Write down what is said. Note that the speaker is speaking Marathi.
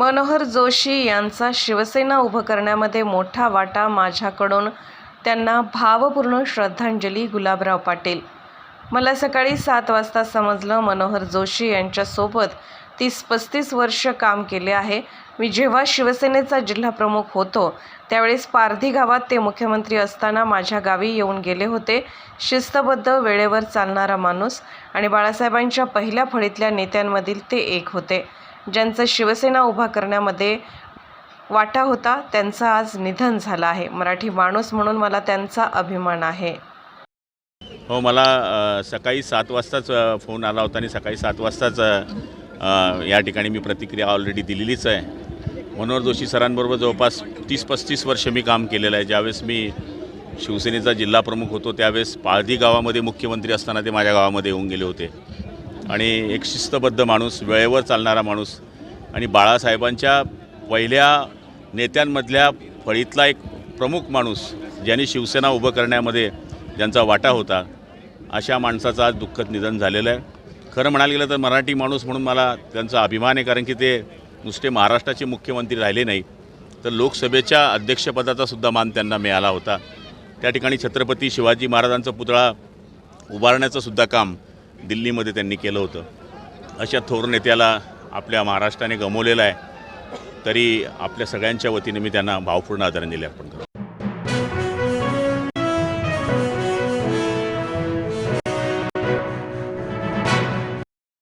मनोहर जोशी यांचा शिवसेना उभं करण्यामध्ये मोठा वाटा माझ्याकडून. त्यांना भावपूर्ण श्रद्धांजली गुलाबराव पाटील. मला सकाळी सात वाजता समजलं मनोहर जोशी यांच्यासोबत तीस पस्तीस वर्ष काम केले आहे. मी जेव्हा शिवसेनेचा जिल्हाप्रमुख होतो त्यावेळेस पारधी गावात ते मुख्यमंत्री असताना माझ्या गावी येऊन गेले होते. शिस्तबद्ध वेळेवर चालणारा माणूस आणि बाळासाहेबांच्या पहिल्या फळीतल्या नेत्यांमधील ते एक होते. ज्यांचा शिवसेना उभा करण्यामध्ये वाटा होता त्यांचं आज निधन झालं आहे. मराठी माणूस म्हणून मला त्यांचा अभिमान आहे. हो मला सकाळी सात वाजताच फोन आला होता आणि सकाळी सात वाजताच या ठिकाणी मी प्रतिक्रिया ऑलरेडी दिलेलीच आहे. मनोहर जोशी सरांबरोबर जवळपास तीस पस्तीस वर्ष मी काम केलेलं आहे. ज्यावेळेस मी शिवसेनेचा जिल्हा प्रमुख होतो त्यावेळेस पाळधी गावामध्ये मुख्यमंत्री असताना ते माझ्या गावामध्ये येऊन गेले होते. आणि एक शिस्तबद्ध माणूस वेळेवर चालणारा माणूस. आणि बाळासाहेबांच्या पहिल्या नेत्यांमधल्या फळीतला एक प्रमुख माणूस ज्यांनी शिवसेना उभं करण्यामध्ये ज्यांचा वाटा होता अशा माणसाचं आज दुःखद निधन झालेलं आहे. खरं म्हणायला गेलं तर मराठी माणूस म्हणून मला त्यांचा अभिमान आहे कारण की ते नुसते महाराष्ट्राचे मुख्यमंत्री राहिले नाही तर लोकसभेच्या अध्यक्षपदाचा सुद्धा मान त्यांना मिळाला होता. त्या ठिकाणी छत्रपती शिवाजी महाराजांचा पुतळा उभारण्याचं सुद्धा काम दिल्लीमध्ये त्यांनी केलं होतं. अशा थोर नेत्याला आपल्या महाराष्ट्राने गमवलेलं आहे. तरी आपल्या सगळ्यांच्या वतीने मी त्यांना भावपूर्ण आदरांजली अर्पण करतो.